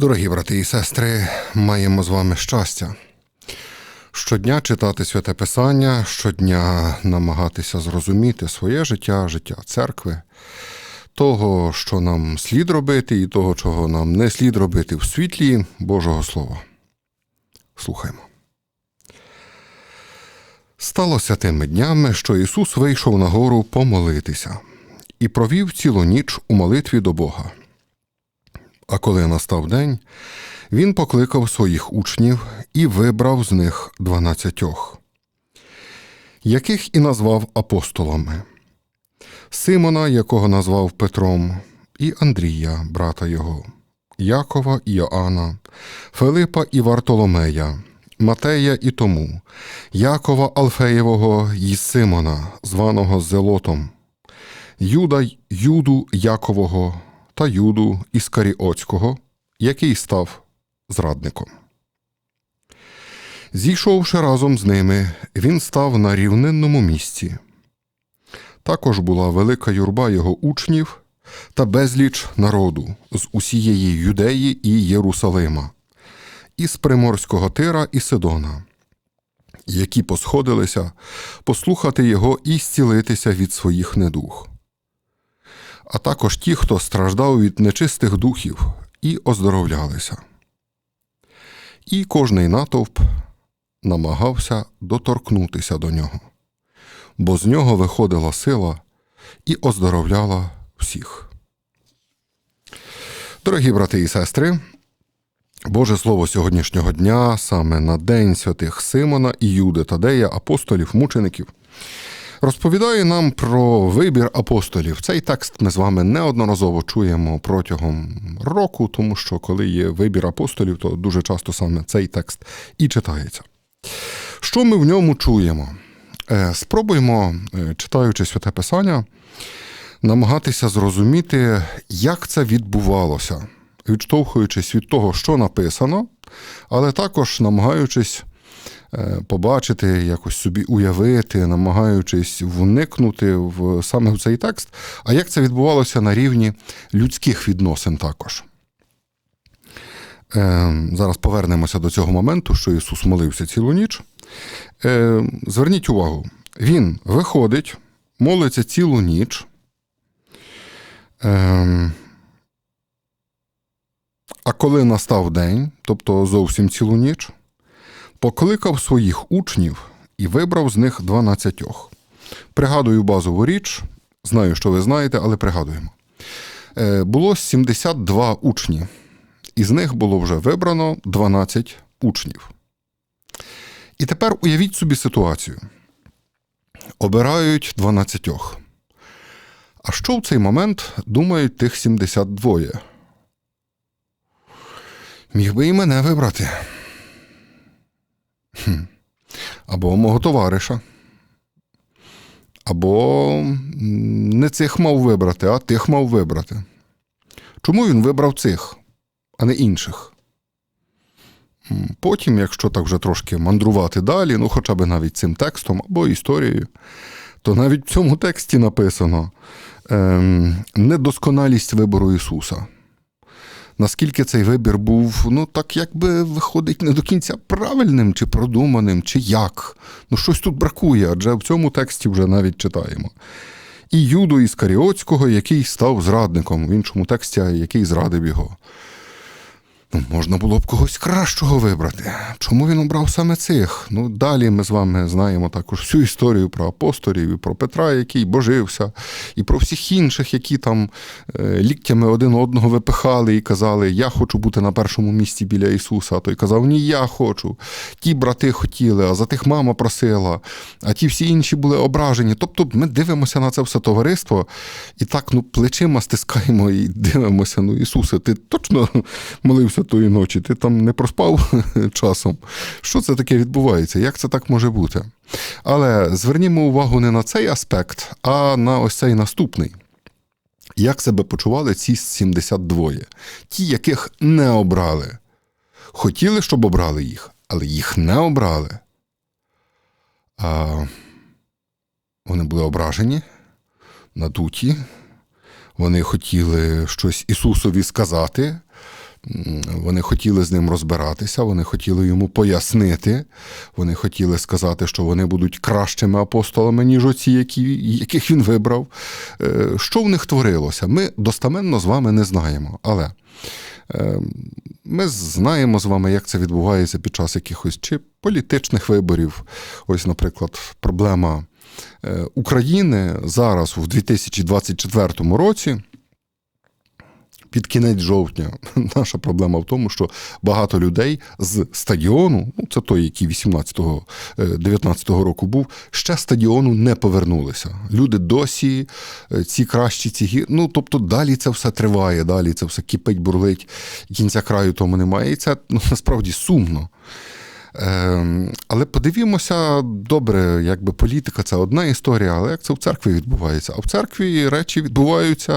Дорогі брати і сестри, маємо з вами щастя. Щодня читати святе Писання, щодня намагатися зрозуміти своє життя, життя церкви, того, що нам слід робити, і того, чого нам не слід робити в світлі Божого Слова. Слухаймо. Сталося тими днями, що Ісус вийшов на гору помолитися і провів цілу ніч у молитві до Бога. А коли настав день, він покликав своїх учнів і вибрав з них дванадцятьох, яких і назвав апостолами. Симона, якого назвав Петром, і Андрія, брата його, Якова і Йоанна, Филипа і Вартоломея, Матея і Тому, Якова Алфеєвого і Симона, званого Зелотом, Юда Юду Якового та Юду Іскаріоцького, який став зрадником. Зійшовши разом з ними, він став на рівнинному місці. Також була велика юрба його учнів та безліч народу з усієї Юдеї і Єрусалима, із Приморського Тира і Сидона, які посходилися послухати його і зцілитися від своїх недух а також ті, хто страждав від нечистих духів і оздоровлялися. І кожний натовп намагався доторкнутися до нього, бо з нього виходила сила і оздоровляла всіх. Дорогі брати і сестри, Боже Слово сьогоднішнього дня саме на День святих Симона і Юди Тадея, апостолів, мучеників розповідає нам про вибір апостолів. Цей текст ми з вами неодноразово чуємо протягом року, тому що коли є вибір апостолів, то дуже часто саме цей текст і читається. Що ми в ньому чуємо? Е, спробуємо, е, читаючи святе Писання, намагатися зрозуміти, як це відбувалося, відштовхуючись від того, що написано, але також намагаючись побачити, якось собі уявити, намагаючись вникнути в саме в цей текст. А як це відбувалося на рівні людських відносин також? Е, зараз повернемося до цього моменту, що Ісус молився цілу ніч. Е, зверніть увагу, Він виходить, молиться цілу ніч. А коли настав день, тобто зовсім цілу ніч, покликав своїх учнів і вибрав з них дванадцятьох. Пригадую базову річ, знаю, що ви знаєте, але пригадуємо. Е, було 72 учні, із них було вже вибрано 12 учнів. І тепер уявіть собі ситуацію. Обирають 12. А що в цей момент думають тих 72? Міг би і мене вибрати. Або мого товариша. Або не цих мав вибрати, а тих мав вибрати. Чому він вибрав цих, а не інших? Потім, якщо так вже трошки мандрувати далі, ну хоча б навіть цим текстом або історією, то навіть в цьому тексті написано ем, недосконалість вибору Ісуса наскільки цей вибір був, ну так якби виходить не до кінця правильним чи продуманим, чи як. Ну, щось тут бракує, адже в цьому тексті вже навіть читаємо. І Юду Іскаріотського, який став зрадником, в іншому тексті, який зрадив його. Ну, Можна було б когось кращого вибрати. Чому він обрав саме цих? Ну, Далі ми з вами знаємо також всю історію про апостолів, і про Петра, який божився, і про всіх інших, які там е, ліктями один одного випихали і казали, я хочу бути на першому місці біля Ісуса. А той казав, ні, я хочу. Ті брати хотіли, а за тих мама просила, а ті всі інші були ображені. Тобто ми дивимося на це все товариство і так ну, плечима стискаємо і дивимося, ну, Ісусе, ти точно молився тої ночі, ти там не проспав часом. Що це таке відбувається? Як це так може бути? Але звернімо увагу не на цей аспект, а на ось цей наступний. Як себе почували ці 72? Ті, яких не обрали. Хотіли, щоб обрали їх, але їх не обрали. А Вони були ображені, надуті. Вони хотіли щось Ісусові сказати, Вони хотіли з ним розбиратися, вони хотіли йому пояснити, вони хотіли сказати, що вони будуть кращими апостолами, ніж оці, які, яких він вибрав. Е, Що в них творилося? Ми достаменно з вами не знаємо. Але е, ми знаємо з вами, як це відбувається під час якихось чи політичних виборів. Ось, наприклад, проблема е, України зараз, у 2024 році. Під кінець жовтня наша проблема в тому, що багато людей з стадіону, ну це той, який 18-го, е, 19-го року був, ще стадіону не повернулися. Люди досі, е, ці кращі, ці гір. Ну тобто далі це все триває, далі це все кипить, бурлить, кінця краю тому немає. І це ну, насправді сумно. Ем, Але подивімося, добре, якби політика це одна історія, але як це в церкві відбувається? А в церкві речі відбуваються,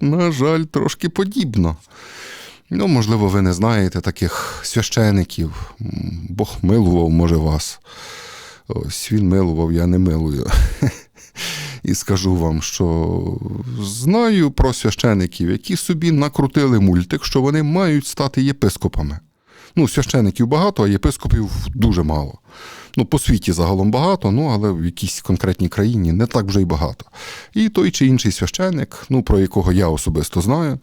на жаль, трошки подібно. Ну, можливо, ви не знаєте таких священиків. Бог милував, може, вас. Ось він милував, я не милую. І скажу вам, що знаю про священиків, які собі накрутили мультик, що вони мають стати єпископами. Ну, священиків багато, а єпископів дуже мало. Ну, по світі загалом багато, ну але в якійсь конкретній країні не так вже й багато. І той чи інший священик, ну про якого я особисто знаю,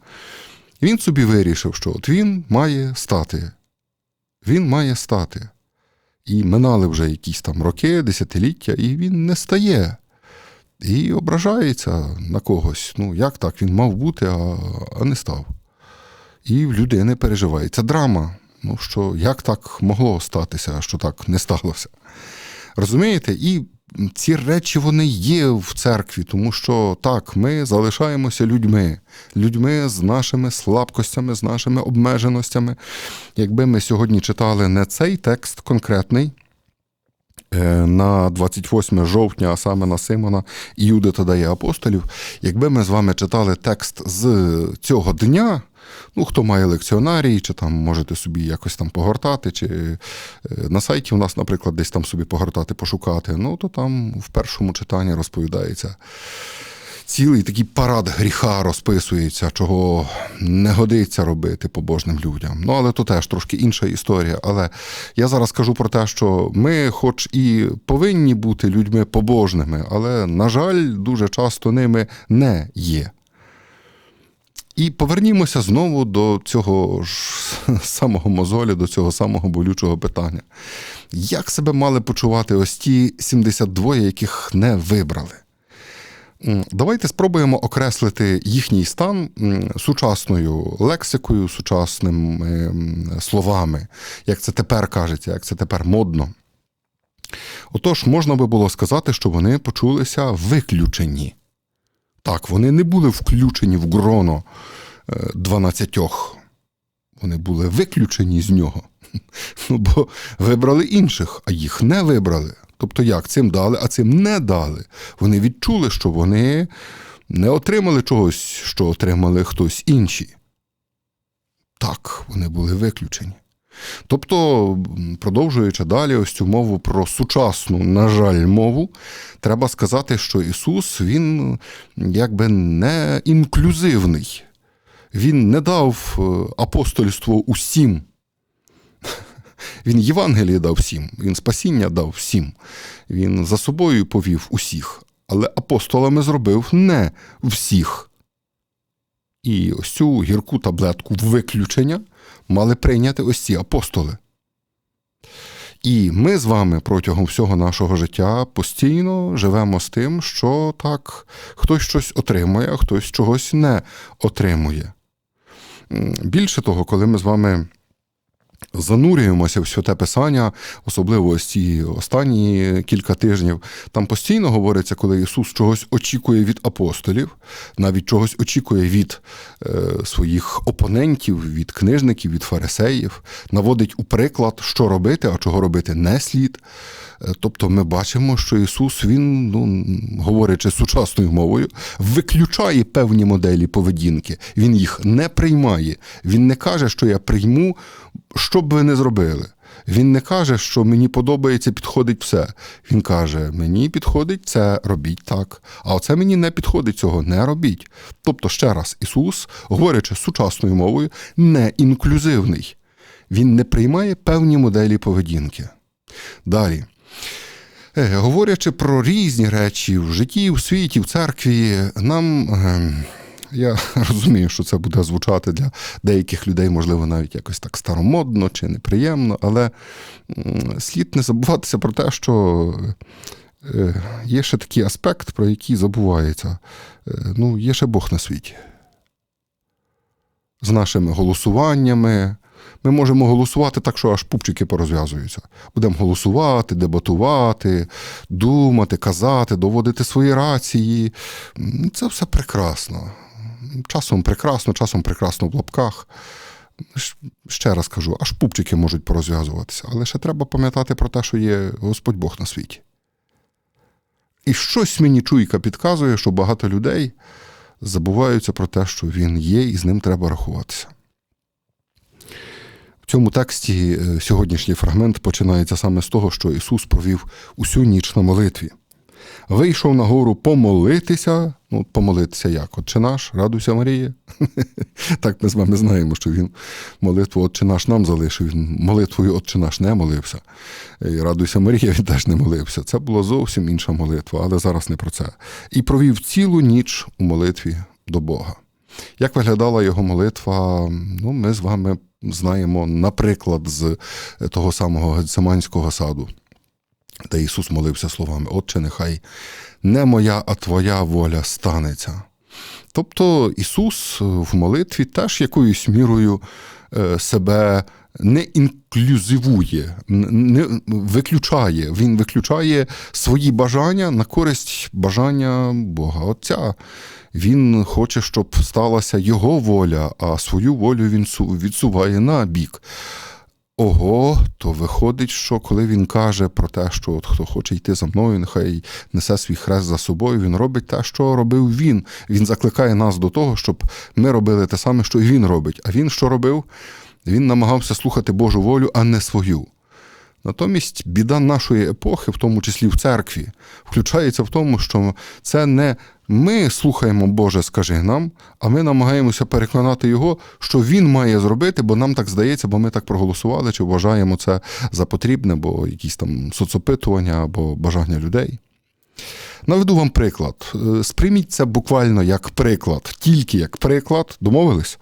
він собі вирішив, що от він має стати. Він має стати. І минали вже якісь там роки, десятиліття, і він не стає. І ображається на когось. Ну, як так? Він мав бути, а, а не став. І в людини переживає. Це драма. Ну, що як так могло статися, що так не сталося. Розумієте? І ці речі вони є в церкві, тому що так, ми залишаємося людьми, людьми з нашими слабкостями, з нашими обмеженостями. Якби ми сьогодні читали не цей текст конкретний. е, На 28 жовтня, а саме на Симона, Іуди та дає апостолів. Якби ми з вами читали текст з цього дня, ну хто має лекціонарій, чи там можете собі якось там погортати, чи е, на сайті у нас, наприклад, десь там собі погортати, пошукати, ну то там в першому читанні розповідається. Цілий такий парад гріха розписується, чого не годиться робити побожним людям. Ну, але то теж трошки інша історія. Але я зараз кажу про те, що ми, хоч і повинні бути людьми побожними, але, на жаль, дуже часто ними не є. І повернімося знову до цього ж самого мозолі, до цього самого болючого питання. Як себе мали почувати ось ті 72, яких не вибрали? Давайте спробуємо окреслити їхній стан сучасною лексикою, сучасними словами, як це тепер кажеться, як це тепер модно. Отож, можна би було сказати, що вони почулися виключені. Так, вони не були включені в гроно е, 12. Вони були виключені з нього. Ну, бо вибрали інших, а їх не вибрали. Тобто як цим дали, а цим не дали. Вони відчули, що вони не отримали чогось, що отримали хтось інші. Так, вони були виключені. Тобто, продовжуючи далі ось цю мову про сучасну, на жаль, мову, треба сказати, що Ісус він якби не інклюзивний. Він не дав е, апостольство усім. Він Євангеліє дав всім, він спасіння дав всім, він за собою повів усіх, але апостолами зробив не всіх. І ось цю гірку таблетку виключення мали прийняти ось ці апостоли. І ми з вами протягом всього нашого життя постійно живемо з тим, що так, хтось щось отримує, а хтось чогось не отримує. Більше того, коли ми з вами занурюємося в святе писання, особливо ось ці останні кілька тижнів, там постійно говориться, коли Ісус чогось очікує від апостолів, навіть чогось очікує від е, своїх опонентів, від книжників, від фарисеїв, наводить у приклад, що робити, а чого робити не слід. Е, Тобто ми бачимо, що Ісус, Він, ну, говорячи сучасною мовою, виключає певні моделі поведінки. Він їх не приймає. Він не каже, що я прийму, що б ви не зробили. Він не каже, що мені подобається, підходить все. Він каже: мені підходить це, робіть так. А оце мені не підходить цього, не робіть. Тобто, ще раз, Ісус, говорячи сучасною мовою, не інклюзивний. Він не приймає певні моделі поведінки. Далі. Е, Говорячи про різні речі в житті, в світі, в церкві, нам. е, Я розумію, що це буде звучати для деяких людей, можливо, навіть якось так старомодно чи неприємно, але слід не забуватися про те, що е, є ще такий аспект, про який забувається. Е, Ну, є ще Бог на світі. З нашими голосуваннями. Ми можемо голосувати так, що аж пупчики порозв'язуються. Будемо голосувати, дебатувати, думати, казати, доводити свої рації. Це все прекрасно. Часом прекрасно, часом прекрасно в лапках. Ще раз кажу, аж пупчики можуть порозв'язуватися. Але ще треба пам'ятати про те, що є Господь Бог на світі. І щось мені чуйка підказує, що багато людей забуваються про те, що він є, і з ним треба рахуватися. В цьому тексті е, сьогоднішній фрагмент починається саме з того, що Ісус провів усю ніч на молитві. Вийшов на гору помолитися. Ну, помолитися як? Отче наш, радуйся Марія. Так ми з вами знаємо, що він молитву Отче наш нам залишив. Він молитвою Отче наш не молився. І Радуйся Марія, він теж не молився. Це була зовсім інша молитва, але зараз не про це. І провів цілу ніч у молитві до Бога. Як виглядала його молитва, ну, ми з вами знаємо, наприклад, з того самого Гециманського саду, де Ісус молився словами: Отче, нехай не моя, а Твоя воля станеться. Тобто Ісус в молитві теж якоюсь мірою е, себе не інклюзивує, не виключає. Він виключає свої бажання на користь бажання Бога Отця. Він хоче, щоб сталася його воля, а свою волю він відсуває на бік. Ого, то виходить, що коли він каже про те, що от хто хоче йти за мною, нехай несе свій хрест за собою, він робить те, що робив він. Він закликає нас до того, щоб ми робили те саме, що і він робить. А він що робив? Він намагався слухати Божу волю, а не свою. Натомість біда нашої епохи, в тому числі в церкві, включається в тому, що це не ми слухаємо Боже, скажи нам, а ми намагаємося переконати його, що він має зробити, бо нам так здається, бо ми так проголосували, чи вважаємо це за потрібне, бо якісь там соцопитування або бажання людей. Наведу вам приклад. Е, Сприйміть це буквально як приклад, тільки як приклад, домовились?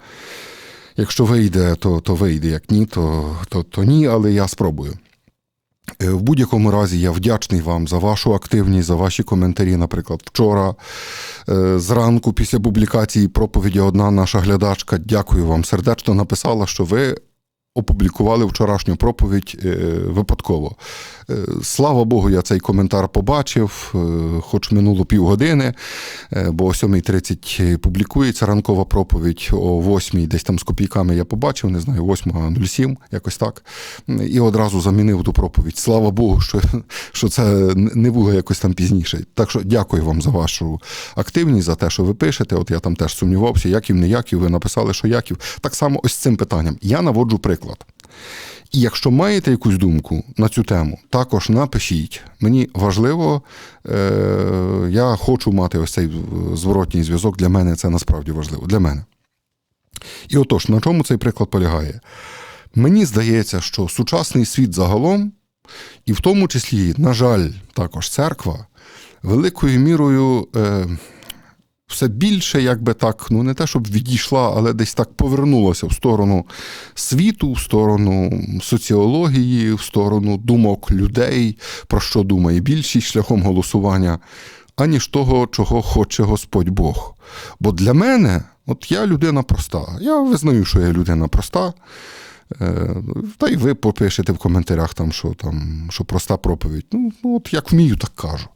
Якщо вийде, то, то вийде, як ні, то, то, то ні, але я спробую. Е, В будь-якому разі я вдячний вам за вашу активність, за ваші коментарі. Наприклад, вчора е, зранку після публікації проповіді одна наша глядачка, дякую вам, сердечно написала, що ви опублікували вчорашню проповідь е, випадково. Е, Слава Богу, я цей коментар побачив, е, хоч минуло півгодини, е, бо о 7.30 публікується ранкова проповідь, о 8.00 десь там з копійками я побачив, не знаю, 8.07, якось так. І одразу замінив ту проповідь. Слава Богу, що, що це не було якось там пізніше. Так що дякую вам за вашу активність, за те, що ви пишете. От я там теж сумнівався, Яків, не Яків, ви написали, що Яків. Так само ось цим питанням. Я наводжу приклад. І якщо маєте якусь думку на цю тему, також напишіть. Мені важливо, е, я хочу мати ось цей зворотній зв'язок. Для мене це насправді важливо. Для мене. І отож, на чому цей приклад полягає? Мені здається, що сучасний світ загалом, і в тому числі, на жаль, також церква, великою мірою. Все більше, якби так, ну не те, щоб відійшла, але десь так повернулася в сторону світу, в сторону соціології, в сторону думок людей, про що думає більшість шляхом голосування, аніж того, чого хоче Господь Бог. Бо для мене, от я людина проста. Я визнаю, що я людина проста. Е, Та й ви попишете в коментарях, там, що там, що проста проповідь. Ну, ну, от як вмію, так кажу.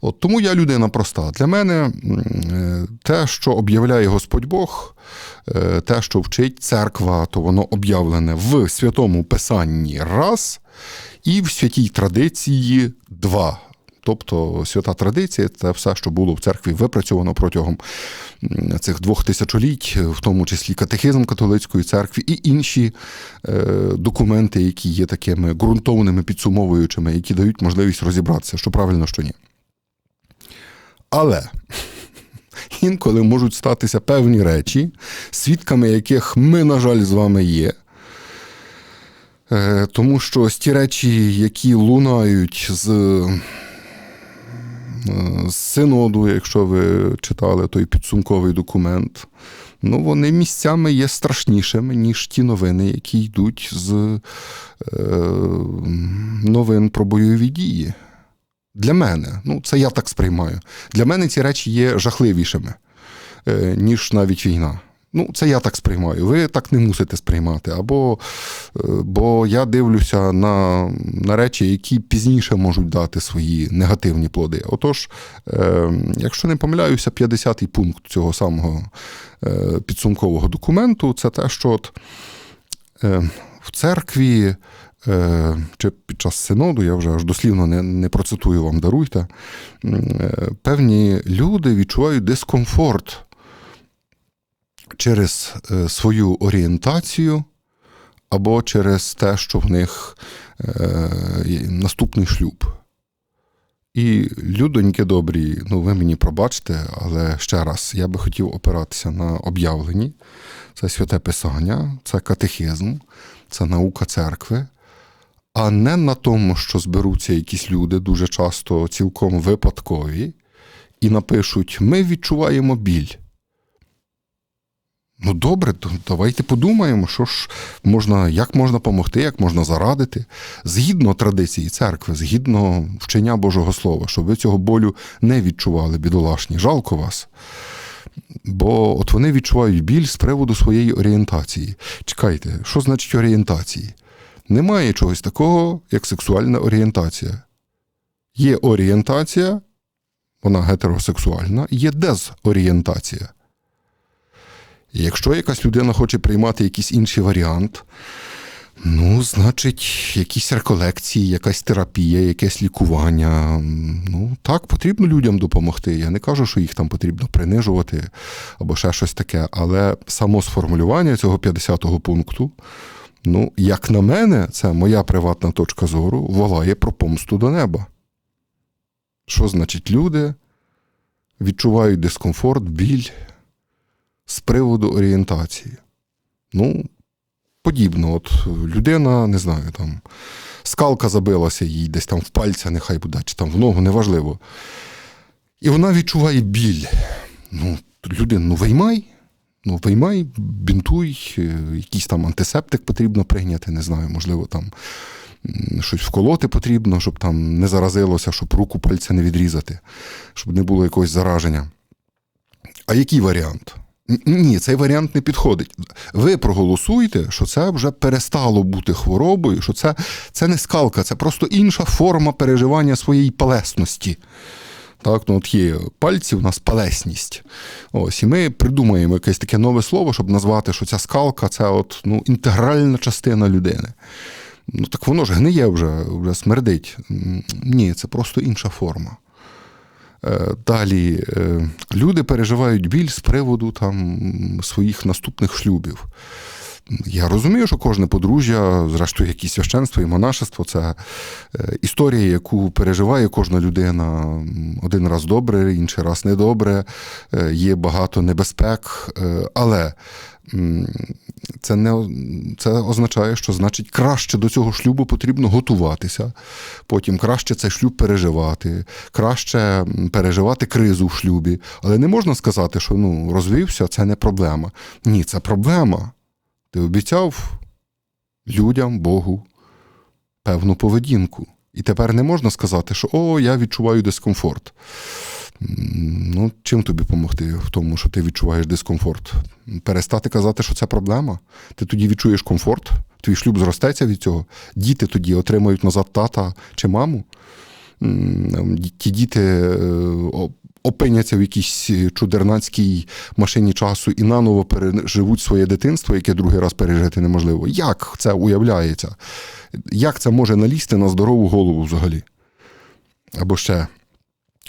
От, тому я людина проста. Для мене е, те, що об'являє Господь Бог, е, те, що вчить церква, то воно об'явлене в святому Писанні раз, і в святій традиції два. Тобто свята традиція це все, що було в церкві випрацьовано протягом цих двох тисячоліть, в тому числі катехизм католицької церкви і інші е, документи, які є такими ґрунтовними підсумовуючими, які дають можливість розібратися, що правильно, що ні. Але інколи можуть статися певні речі, свідками яких ми, на жаль, з вами є. Е, Тому що ось ті речі, які лунають з синоду, якщо ви читали той підсумковий документ, ну вони місцями є страшнішими, ніж ті новини, які йдуть з е, новин про бойові дії. Для мене, ну це я так сприймаю. Для мене ці речі є жахливішими, е, ніж навіть війна. Ну, це я так сприймаю. Ви так не мусите сприймати. Або е, бо я дивлюся на, на речі, які пізніше можуть дати свої негативні плоди. Отож, е, якщо не помиляюся, 50-й пункт цього самого е, підсумкового документу це те, що от, е, в церкві. е, Чи під час синоду, я вже аж дослівно не, не процитую вам, даруйте. е, Певні люди відчувають дискомфорт через е, свою орієнтацію або через те, що в них е, наступний шлюб. І людоньки добрі, ну ви мені пробачте, але ще раз, я би хотів опиратися на об'явлені. Це святе Писання, це катехизм, це наука церкви, а не на тому, що зберуться якісь люди, дуже часто цілком випадкові, і напишуть: Ми відчуваємо біль. Ну добре, то давайте подумаємо, що ж можна, як можна допомогти, як можна зарадити, згідно традиції церкви, згідно вчення Божого Слова, щоб ви цього болю не відчували, бідолашні. Жалко вас. Бо от вони відчувають біль з приводу своєї орієнтації. Чекайте, що значить орієнтації? Немає чогось такого, як сексуальна орієнтація. Є орієнтація, вона гетеросексуальна, є дезорієнтація. Якщо якась людина хоче приймати якийсь інший варіант, ну, значить, якісь реколекції, якась терапія, якесь лікування. Ну, так, потрібно людям допомогти. Я не кажу, що їх там потрібно принижувати або ще щось таке. Але само сформулювання цього 50-го пункту, ну, як на мене, це моя приватна точка зору, волає про помсту до неба. Що значить, люди відчувають дискомфорт, біль з приводу орієнтації. Ну, подібно, от людина, не знаю, там скалка забилася їй десь там в пальця, нехай буде, чи там в ногу, неважливо. І вона відчуває біль. Ну, людина, ну виймай, ну виймай, бінтуй, е, якийсь там антисептик потрібно прийняти, не знаю, можливо, там щось вколоти потрібно, щоб там не заразилося, щоб руку пальця не відрізати, щоб не було якогось зараження. А який варіант? Ні, цей варіант не підходить. Ви проголосуйте, що це вже перестало бути хворобою, що це, це не скалка, це просто інша форма переживання своєї палесності. Так, ну от є пальці, у нас палесність. Ось, і ми придумаємо якесь таке нове слово, щоб назвати, що ця скалка це от, ну, інтегральна частина людини. Ну так воно ж гниє вже, вже смердить. Ні, це просто інша форма. Е, Далі е, люди переживають біль з приводу там своїх наступних шлюбів. Я розумію, що кожне подружжя, зрештою, як і священство і монашество це е, історія, яку переживає кожна людина один раз добре, інший раз недобре, е, є багато небезпек, е, але це не це означає, що значить краще до цього шлюбу потрібно готуватися, потім краще цей шлюб переживати, краще переживати кризу в шлюбі. Але не можна сказати, що ну розвівся, це не проблема. Ні, це проблема. Ти обіцяв людям, Богу певну поведінку. І тепер не можна сказати, що о, я відчуваю дискомфорт. Ну, чим тобі допомогти в тому, що ти відчуваєш дискомфорт? Перестати казати, що це проблема. Ти тоді відчуєш комфорт, твій шлюб зростеться від цього. Діти тоді отримають назад тата чи маму. Ті діти е, опиняться в якійсь чудернацькій машині часу і наново переживуть своє дитинство, яке другий раз пережити неможливо. Як це уявляється? Як це може налізти на здорову голову взагалі? Або ще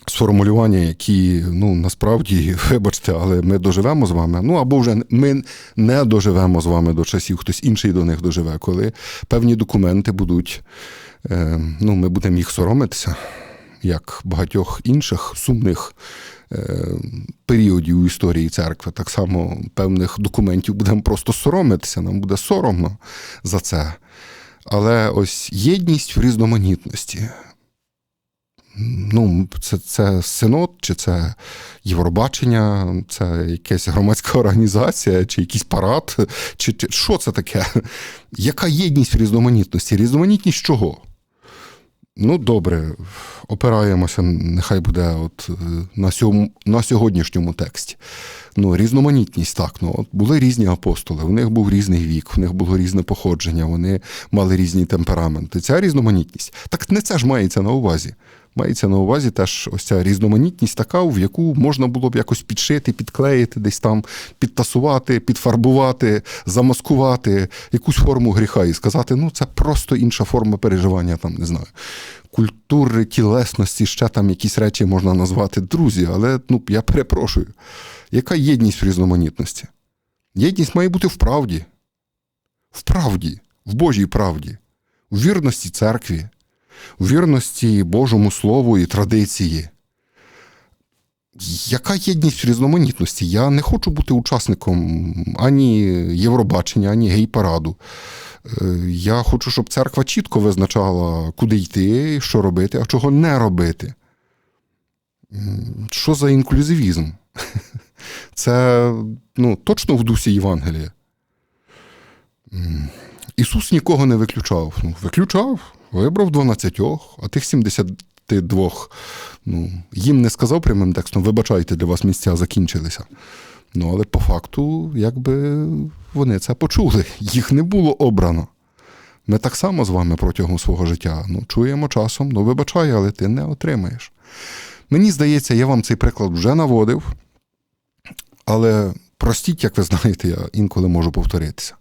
сформулювання, які ну насправді, вибачте, але ми доживемо з вами. Ну або вже ми не доживемо з вами до часів, хтось інший до них доживе, коли певні документи будуть, е, ну, ми будемо їх соромитися, як багатьох інших сумних. е, Періодів у історії церкви, так само певних документів будемо просто соромитися, нам буде соромно за це. Але ось єдність в різноманітності. Ну, це, це синод, чи це Євробачення, це якась громадська організація, чи якийсь парад, чи, чи що це таке? Яка єдність в різноманітності? Різноманітність чого? Ну, добре, опираємося, нехай буде от е, на, сьому, на сьогоднішньому тексті. Ну, різноманітність, так. Ну, от були різні апостоли, у них був різний вік, у них було різне походження, вони мали різні темпераменти. Ця різноманітність. Так не це ж мається на увазі. Мається на увазі теж ось ця різноманітність така, в яку можна було б якось підшити, підклеїти, десь там підтасувати, підфарбувати, замаскувати якусь форму гріха і сказати, ну це просто інша форма переживання, там не знаю. Культури, тілесності, ще там якісь речі можна назвати друзі, але ну, я перепрошую. Яка єдність в різноманітності? Єдність має бути в правді. В правді, в Божій правді, в вірності церкві, в вірності Божому Слову і традиції. Яка єдність різноманітності? Я не хочу бути учасником ані Євробачення, ані гей-параду. Е, Я хочу, щоб церква чітко визначала, куди йти, що робити, а чого не робити. Що за інклюзивізм? Це ну, точно в дусі Євангелія. Ісус нікого не виключав. Ну, виключав, вибрав 12, а тих 72 ну, їм не сказав прямим текстом, вибачайте, для вас місця закінчилися. Ну, але по факту, якби вони це почули, їх не було обрано. Ми так само з вами протягом свого життя ну, чуємо часом, ну вибачай, але ти не отримаєш. Мені здається, я вам цей приклад вже наводив, але простіть, як ви знаєте, я інколи можу повторитися.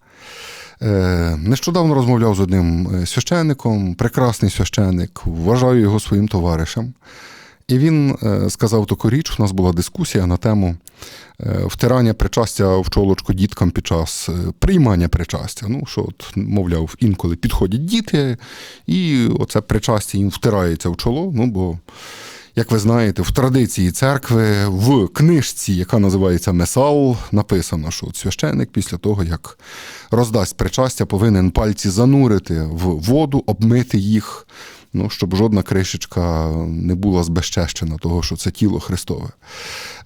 Е, Нещодавно розмовляв з одним е, священником, прекрасний священник, вважаю його своїм товаришем. І він е, сказав таку річ: у нас була дискусія на тему втирання причастя в чолочку діткам під час приймання причастя. Ну, що, от, мовляв, інколи підходять діти, і оце причастя їм втирається в чоло. Ну, бо, як ви знаєте, в традиції церкви, в книжці, яка називається Месал, написано, що священик після того, як роздасть причастя, повинен пальці занурити в воду, обмити їх ну, щоб жодна кришечка не була збезчещена, того, що це тіло Христове.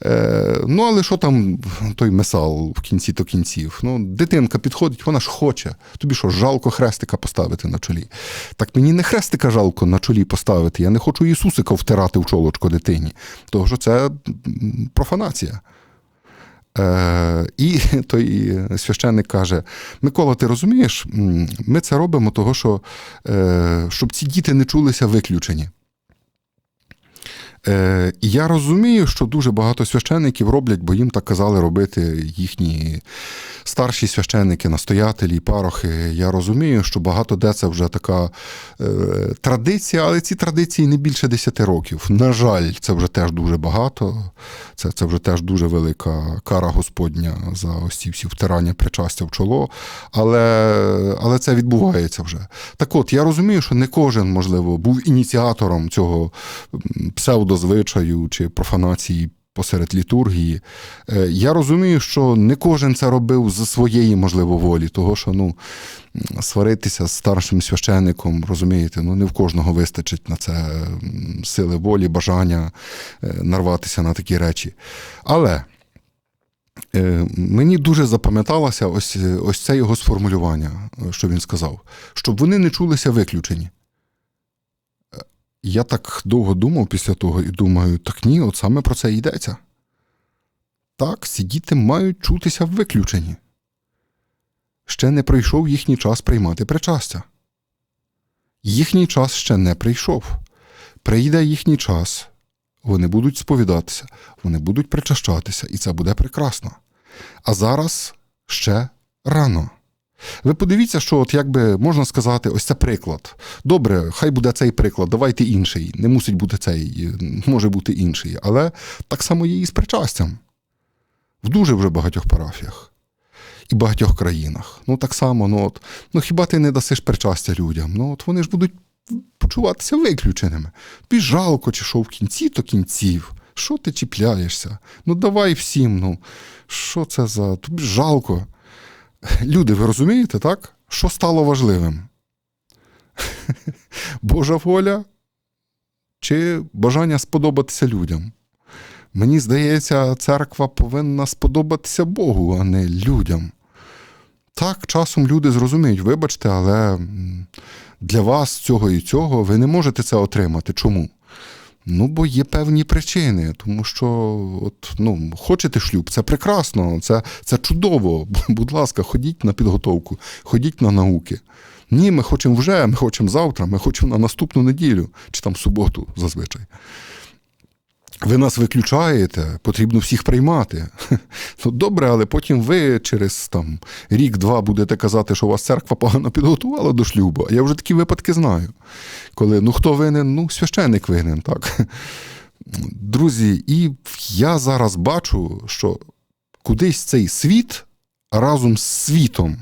Е, ну, але що там той месал в кінці то кінців? Ну, дитинка підходить, вона ж хоче. Тобі що, жалко хрестика поставити на чолі? Так мені не хрестика жалко на чолі поставити. Я не хочу Ісусика втирати в чолочко дитині, тому що це профанація. Е, і той священник каже: Микола, ти розумієш, ми це робимо, того, що, е, щоб ці діти не чулися виключені. Е, і я розумію, що дуже багато священників роблять, бо їм так казали робити їхні старші священники, настоятелі, парохи. Я розумію, що багато де це вже така е, традиція, але ці традиції не більше 10 років. На жаль, це вже теж дуже багато. Це, це вже теж дуже велика кара Господня за ось ці всі втирання причастя в чоло. Але, але це відбувається вже. Так от, я розумію, що не кожен, можливо, був ініціатором цього м, псевдозвичаю чи профанації посеред літургії. Е, Я розумію, що не кожен це робив за своєї, можливо, волі, того, що ну, сваритися з старшим священником, розумієте, ну не в кожного вистачить на це сили волі, бажання е, нарватися на такі речі. Але. Е, Мені дуже запам'яталося ось, ось це його сформулювання, що він сказав, щоб вони не чулися виключені. Я так довго думав після того і думаю, так ні, от саме про це йдеться. Так, ці діти мають чутися виключені. Ще не прийшов їхній час приймати причастя. Їхній час ще не прийшов. Прийде їхній час, вони будуть сповідатися, вони будуть причащатися, і це буде прекрасно. А зараз ще рано. Ви подивіться, що от якби можна сказати, ось це приклад. Добре, хай буде цей приклад, давайте інший. Не мусить бути цей, може бути інший. Але так само є і з причастям. В дуже вже багатьох парафіях і багатьох країнах. Ну так само, ну от, ну хіба ти не дасиш причастя людям? Ну от вони ж будуть почуватися виключеними. Тобі жалко, чи що в кінці, то кінців. Що ти чіпляєшся? Ну давай всім. Ну що це за тобі жалко. Люди, ви розумієте, так? Що стало важливим? Божа воля чи бажання сподобатися людям? Мені здається, церква повинна сподобатися Богу, а не людям. Так, часом люди зрозуміють, вибачте, але для вас цього і цього ви не можете це отримати. Чому? Ну, бо є певні причини, тому що от, ну, хочете шлюб, це прекрасно, це, це чудово. Будь ласка, ходіть на підготовку, ходіть на науки. Ні, ми хочемо вже, ми хочемо завтра, ми хочемо на наступну неділю, чи там суботу зазвичай. Ви нас виключаєте, потрібно всіх приймати. Ну добре, але потім ви через там рік-два будете казати, що вас церква погано підготувала до шлюбу. Я вже такі випадки знаю. Коли ну хто винен? Ну, священник винен, так. Друзі, і я зараз бачу, що кудись цей світ разом з світом,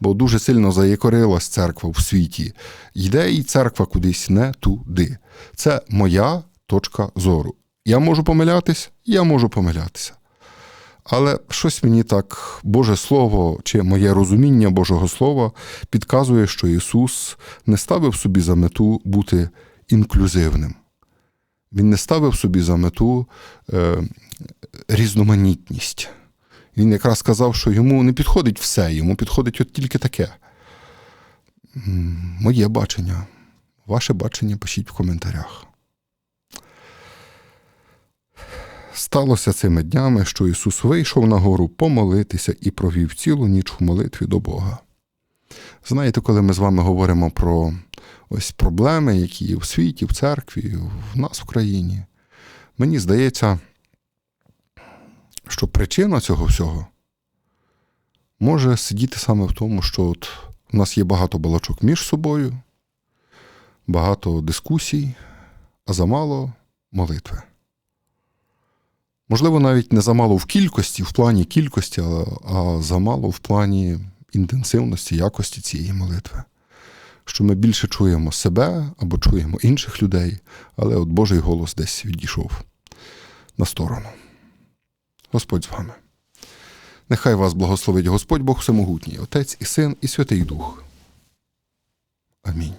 бо дуже сильно заякорилась церква в світі, йде і церква кудись не туди. Це моя точка зору. Я можу помилятись, я можу помилятися. Але щось мені так, Боже Слово чи моє розуміння Божого Слова підказує, що Ісус не ставив собі за мету бути інклюзивним. Він не ставив собі за мету е, різноманітність. Він якраз сказав, що йому не підходить все, йому підходить от тільки таке. Моє бачення. Ваше бачення пишіть в коментарях. Сталося цими днями, що Ісус вийшов на гору помолитися і провів цілу ніч в молитві до Бога. Знаєте, коли ми з вами говоримо про ось проблеми, які є в світі, в церкві, в нас в країні, мені здається, що причина цього всього може сидіти саме в тому, що от у нас є багато балачок між собою, багато дискусій, а замало молитви. Можливо, навіть не замало в кількості, в плані кількості, а, замало в плані інтенсивності, якості цієї молитви. Що ми більше чуємо себе або чуємо інших людей, але от Божий голос десь відійшов на сторону. Господь з вами. Нехай вас благословить Господь Бог Всемогутній, Отець і Син, і Святий Дух. Амінь.